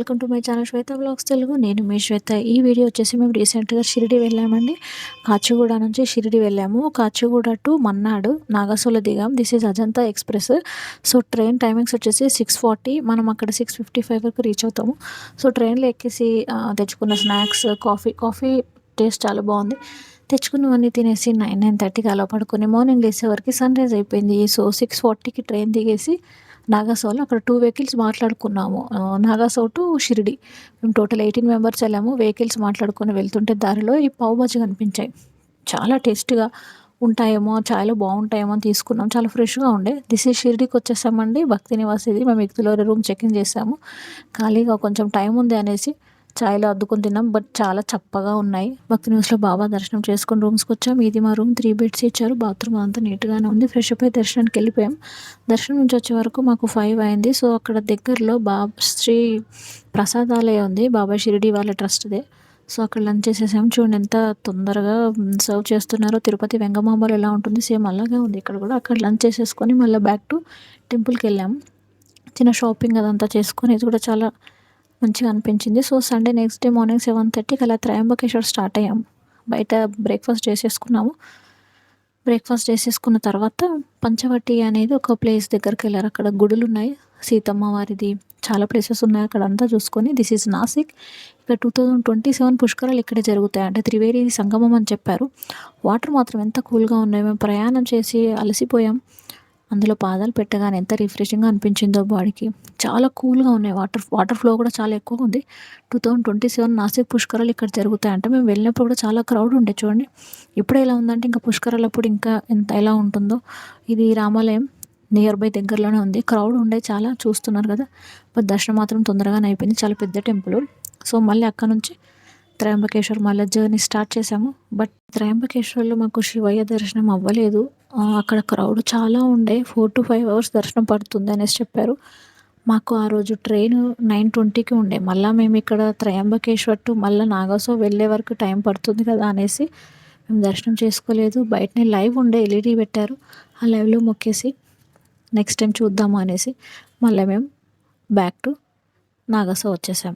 Welcome to my channel Shweta blogs Telugu నేను మీ శ్వేత ఈ వీడియో వచ్చేసి మేము రీసెంట్గా షిరిడి వెళ్ళామండి. కాచిగూడ నుంచి షిరిడి వెళ్ళాము. కాచిగూడ టు మన్నాడు నాగసోల దిగాం. This is Ajanta Express so train timings వచ్చేసి సిక్స్ ఫార్టీ మనం అక్కడ సిక్స్ ఫిఫ్టీ ఫైవ్ వరకు రీచ్ అవుతాము. సో ట్రైన్లో ఎక్కేసి తెచ్చుకున్న స్నాక్స్ కాఫీ కాఫీ టేస్ట్ చాలా బాగుంది. తెచ్చుకున్నవన్నీ తినేసి నైన్ నైన్ థర్టీకి అలా పడుకుని మార్నింగ్ లేసేవరకు సన్ రైజ్ అయిపోయింది సో సిక్స్ ఫార్టీకి ట్రైన్ దిగేసి నాగాసోలో అక్కడ టూ వెహికల్స్ మాట్లాడుకున్నాము. నాగాసో టు షిరిడి. మేము టోటల్ ఎయిటీన్ మెంబర్స్ వెళ్ళాము. వెహికల్స్ మాట్లాడుకొని వెళ్తుంటే దారిలో ఈ పావు బజ్జీ కనిపించాయి. చాలా టేస్ట్గా ఉంటాయేమో చాలా బాగుంటాయేమో అని తీసుకున్నాం. చాలా ఫ్రెష్గా ఉండే. దిస్ ఈ షిరిడికి వచ్చేసామండి. భక్తి నివాస్ ఇది. మేము వ్యక్తిలో రూమ్ చెకింగ్ చేసాము. ఖాళీగా కొంచెం టైం ఉంది అనేసి ఛాయ్లో అద్దుకొని తిన్నాం. బట్ చాలా చప్పగా ఉన్నాయి. భక్తి న్యూస్లో బాబా దర్శనం చేసుకుని రూమ్స్కి వచ్చాం. ఇది మా రూమ్. త్రీ బెడ్స్ ఇచ్చారు. బాత్రూమ్ అంతా నీట్గానే ఉంది. ఫ్రెష్ అప్ అయి దర్శనానికి వెళ్ళిపోయాం. దర్శనం నుంచి వచ్చే వరకు మాకు ఫైవ్ అయింది. సో అక్కడ దగ్గరలో బాబా శ్రీ ప్రసాదాలయ ఉంది. బాబా షిరిడి వాళ్ళ ట్రస్ట్దే. సో అక్కడ లంచ్ చేసేసాం. చూడండి ఎంత తొందరగా సర్వ్ చేస్తున్నారో. తిరుపతి వెంగమాంబలు ఎలా ఉంటుంది? సేమ్ అలాగే ఉంది. ఇక్కడ కూడా అక్కడ లంచ్ చేసేసుకొని మళ్ళీ బ్యాక్ టు టెంపుల్కి వెళ్ళాము చిన్న షాపింగ్ అదంతా చేసుకొని ఇది కూడా చాలా మంచిగా అనిపించింది. So Sunday next day morning seven థర్టీకి అలా త్రయంబకేశ్వర్ స్టార్ట్ అయ్యాము బయట బ్రేక్ఫాస్ట్ చేసేసుకున్నాము. బ్రేక్ఫాస్ట్ చేసేసుకున్న తర్వాత పంచవటి అనేది ఒక ప్లేస్ దగ్గరికి వెళ్ళారు. అక్కడ గుడులు ఉన్నాయి. సీతమ్మ వారిది చాలా ప్లేసెస్ ఉన్నాయి. అక్కడ అంతా చూసుకొని దిస్ ఈజ్ నాసిక్ ఇక్కడ టూ థౌజండ్ ట్వంటీ సెవెన్ పుష్కరాలు ఇక్కడే జరుగుతాయి. అంటే త్రివేణి సంగమం అని చెప్పారు. వాటర్ మాత్రం ఎంత కూల్గా ఉన్నాయి. మేము ప్రయాణం చేసి అలసిపోయాం. అందులో పాదాలు పెట్టగానే ఎంత రిఫ్రెషింగ్గా అనిపించిందో బాడీకి. చాలా కూల్గా ఉన్నాయి. వాటర్ వాటర్ ఫ్లో కూడా చాలా ఎక్కువగా ఉంది. Two thousand twenty seven Nashik పుష్కరాలు ఇక్కడ జరుగుతాయి అంటే మేము వెళ్ళినప్పుడు కూడా చాలా క్రౌడ్ ఉండే చూడండి. ఇప్పుడే ఎలా ఉందంటే ఇంకా పుష్కరాలు అప్పుడు ఇంకా ఎంత ఎలా ఉంటుందో. ఇది రామాలయం నియర్ బై దగ్గరలోనే ఉంది. క్రౌడ్ ఉండే చాలా చూస్తున్నారు కదా. బట్ దర్శనం మాత్రం తొందరగానే అయిపోయింది. చాలా పెద్ద టెంపుల్ సో మళ్ళీ అక్కడ నుంచి త్రయంబకేశ్వర్ మళ్ళీ జర్నీ స్టార్ట్ చేసాము బట్ త్రయంబకేశ్వర్లో మాకు శివయ్య దర్శనం అవ్వలేదు. అక్కడ క్రౌడ్ చాలా ఉండే. ఫోర్ టు ఫైవ్ అవర్స్ దర్శనం పడుతుంది అనేసి చెప్పారు. మాకు ఆ రోజు ట్రైన్ నైన్ ట్వంటీకి ఉండే. మళ్ళీ మేము ఇక్కడ త్రయంబకేశ్వర్ టు మళ్ళీ నాగాసో వెళ్ళే వరకు టైం పడుతుంది కదా అనేసి మేము దర్శనం చేసుకోలేదు. బయటనే లైవ్ ఉండే ఎల్ఈడి పెట్టారు. ఆ లైవ్లో మొక్కేసి నెక్స్ట్ టైం చూద్దాము అనేసి మళ్ళీ మేము బ్యాక్ టు నాగాసో వచ్చేసాం.